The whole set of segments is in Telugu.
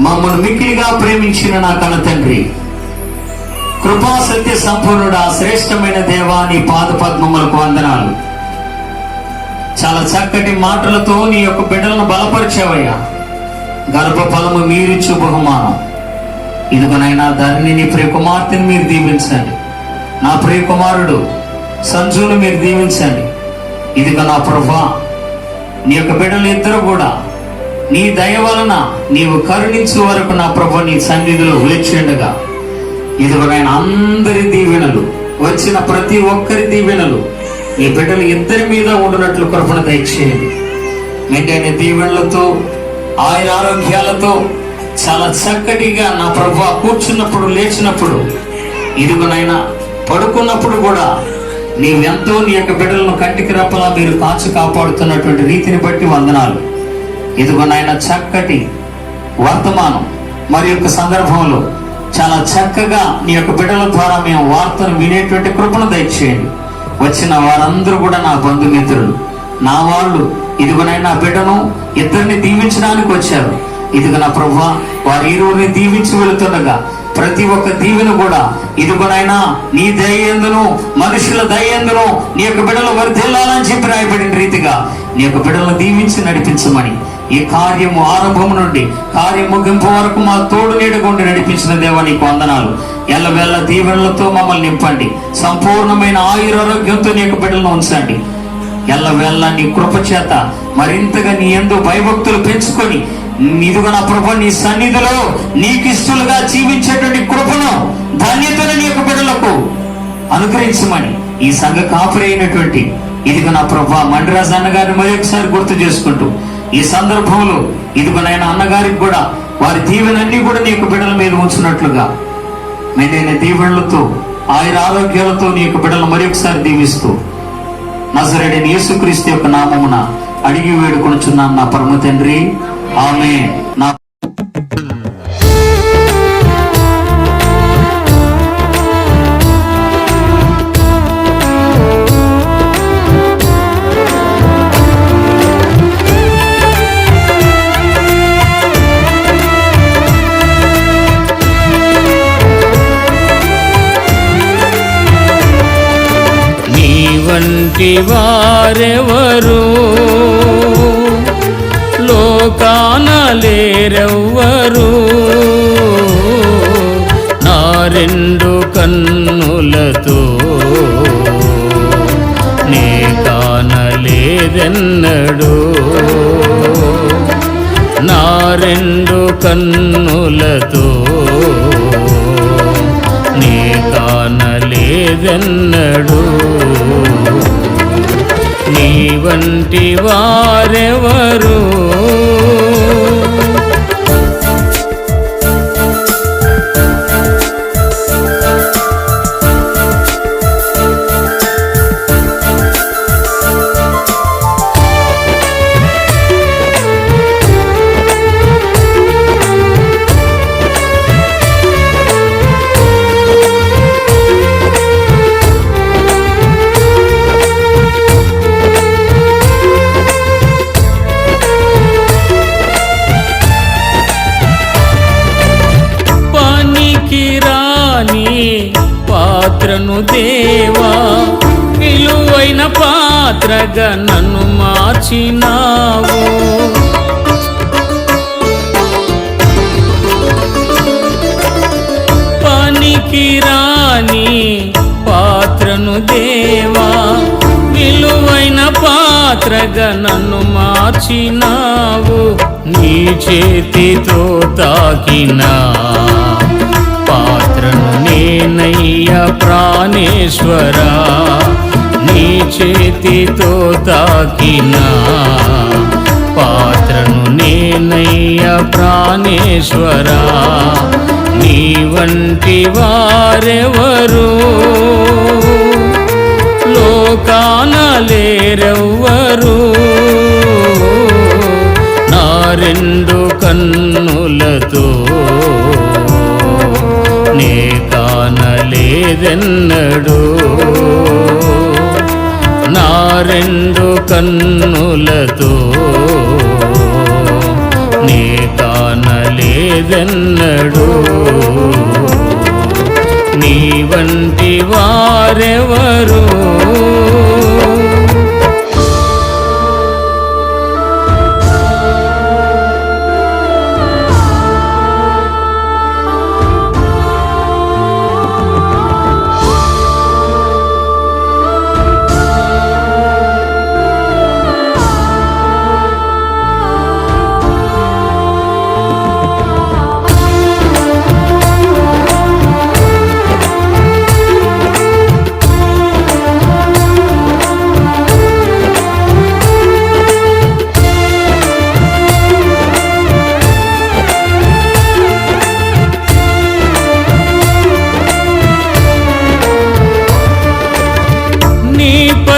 మమ్మల్ని మిక్కిలిగా ప్రేమించిన నా కన తండ్రి. కృపా సత్య సంపూర్ణుడా శ్రేష్టమైన దేవా నీ పాద పద్మములకు వందనాలు. చాలా చక్కటి మాటలతో నీ యొక్క బిడ్డలను బలపరిచావయ్యా. గర్భఫలము మీరిచ్చు బహుమానం. ఇదిగోనైనా దానిని నీ ప్రియ కుమార్తెని మీరు దీవించండి. నా ప్రియ కుమారుడు సంజును మీరు దీవించండి. ఇదిగో నా ప్రభా నీ యొక్క బిడ్డలు ఇద్దరు కూడా నీ దయ వలన నీవు కరుణించే వరకు నా ప్రభు నీ సన్నిధిలో వేచిండగా ఇదిగోనైనా అందరి దీవెనలు వచ్చిన ప్రతి ఒక్కరి దీవెనలు ఈ బిడ్డలు ఇద్దరి మీద ఉండునట్లు కృపణ దయచేయండి. మెండైన దీవెనలతో ఆయన ఆరోగ్యాలతో చాలా చక్కటిగా నా ప్రభు కూర్చున్నప్పుడు లేచినప్పుడు ఇదిగోనైనా పడుకున్నప్పుడు కూడా నీవెంతో నీ యొక్క బిడ్డలను కంటికి రప్పలా మీరు కాచి కాపాడుతున్నటువంటి రీతిని బట్టి వందనాలు. ఇదిగో నాయన చక్కటి వర్తమానం మరి యొక్క సందర్భంలో చాలా చక్కగా నీ యొక్క బిడ్డల ద్వారా మేము వార్తను వినేటువంటి కృపను దయచేయండి. వచ్చిన వారందరూ కూడా నా బంధుమిత్రులు నా వాళ్ళు ఇదిగోనైనా బిడ్డను ఇద్దరిని దీవించడానికి వచ్చారు. ఇదిగో నా ప్రభు వారి ఇరువురిని దీవించి వెళుతుండగా ప్రతి ఒక్క దీవెను కూడా ఇదిగోనైనా నీ దయ్యందును మనుషుల దయ్యందును నీ యొక్క బిడ్డలు వర్ధిల్లాలని చెప్పి రాయబడిన రీతిగా నీ యొక్క బిడ్డలను దీవించి నడిపించమని ఈ కార్యము ఆరంభం నుండి కార్యం ముగింపు వరకు మా తోడు నీడగుండి నడిపించిన దేవా నీకు వందనాలు. ఎల్లవేళ దీవెనలతో మమ్మల్ని నింపండి. సంపూర్ణమైన ఆయురారోగ్యంతో నీకు బిడ్డలను ఉంచండి. ఎల్లవేళ నీ కృప చేత మరింతగా నీ ఎందు భయభక్తులు పెంచుకొని ఇదిగో నా ప్రభు నీ సన్నిధిలో నీకు జీవించేటువంటి కృపను ధన్యతను నీ యొక్క బిడ్డలకు అనుగ్రహించమని ఈ సంఘ కాపురైనటువంటి ఇదిగో నా ప్రభా మండిరాజు అన్నగారిని మరొకసారి గుర్తు చేసుకుంటూ ఈ సందర్భంలో ఇదిగో నాయన అన్నగారికి కూడా వారి దీవెనన్నీ కూడా నీ యొక్క బిడ్డల మీద ఉంచినట్లుగా. మెదైన దీవెనలతో ఆయన ఆరోగ్యాలతో నీ యొక్క బిడ్డలు మరొకసారి దీవిస్తూ నజరేడని యేసుక్రీస్తు యొక్క నామమున అడిగి వేడుకొనుచున్నాను నా పరమ తండ్రి. ఆమె నా వంటి వారెవరు? లోకాన లేరెవ్వరు? నా రెండు కన్నులతో నే కానలేదెన్నడు నా రెండు కన్నులతో నీ కానలేదెన్నడు నీ వంటి వారెవరు? పాత్రను దేవా విలువైన పాత్రగా నన్ను మార్చినావు. పనికి రాని పాత్రను దేవా విలువైన పాత్రగా నన్ను మార్చినావు. నీ చేతితో తాకినా పాత్రను నేనయ్యా ప్రాణేశ్వరా నీ చేతితో తాకినా. పాత్రను నేనయ్యా ప్రాణేశ్వరా నీ వంటి వారెవరు? లోకాన లేరెవ్వరు? కానలేదెన్నడు నా రెండు కన్నులతో నీ కానలేదెన్నడు కానలేదెన్నడు నీ వంటి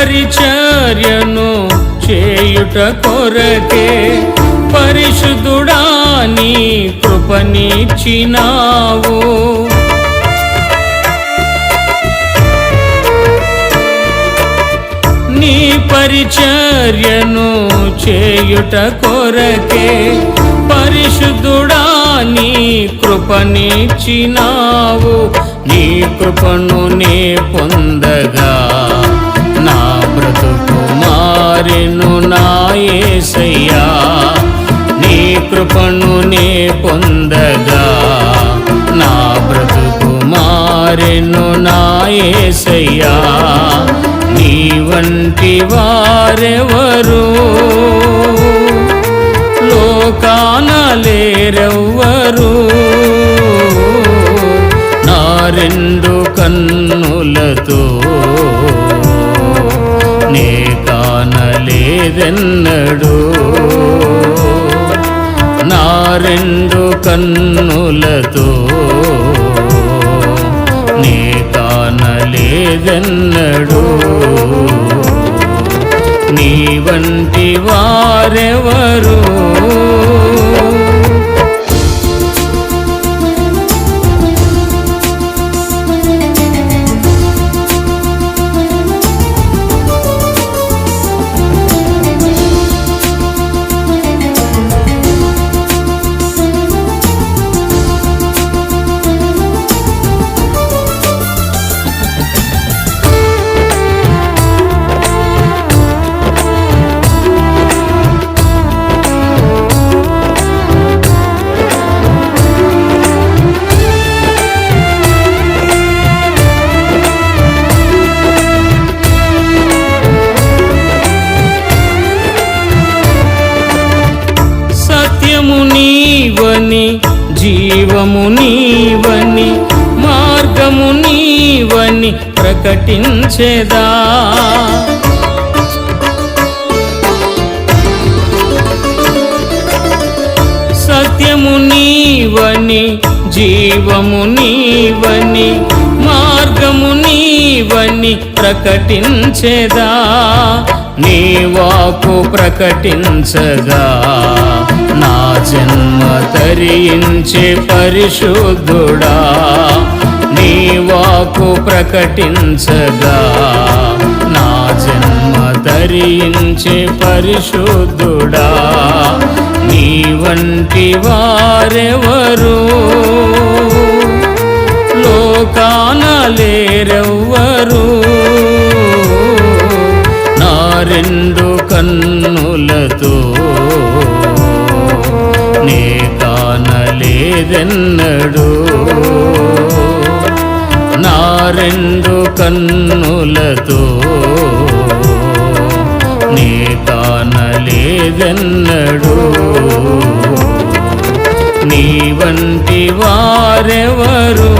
పరిచర్యను చేయుట కొరకే పరిశుద్ధుడా నీ కృపనిచ్చినావు. నీ పరిచర్యను చేయుట కొరకే పరిశుద్ధుడా నీ కృపనిచ్చినావు. నీ కృపను నే పొందగా మారెను నాయసయ్యా నీ కృపను నే పొందగా. నా బ్రతుకు మారెను నాయసయ్యా నీ వంటి వారెవరు? లోకాన లేరెవ్వరు? నా రెండు కన్నులతో నే లేదెన్నడు? నా రెండు కన్నులతో నీ కానలేదెన్నడు? జీవము నీవని మార్గము నీవని ప్రకటించేదా? సత్యము నీవని జీవము నీవని మార్గము నీవని ప్రకటించేదా? నీ వాకు ప్రకటించగా జన్మ తరించే పరిశుద్ధుడా నీ వాకు ప్రకటించగా. నా జన్మ తరించే పరిశుద్ధుడా నీ వంటి వారెవరు? లోకాన లేరెవ్వరు? నా రెండు కన్నులతో కానలేదెన్నడు నా రెండు కన్నులతో నే కానలేదెన్నడు నీ వంటి వారెవరు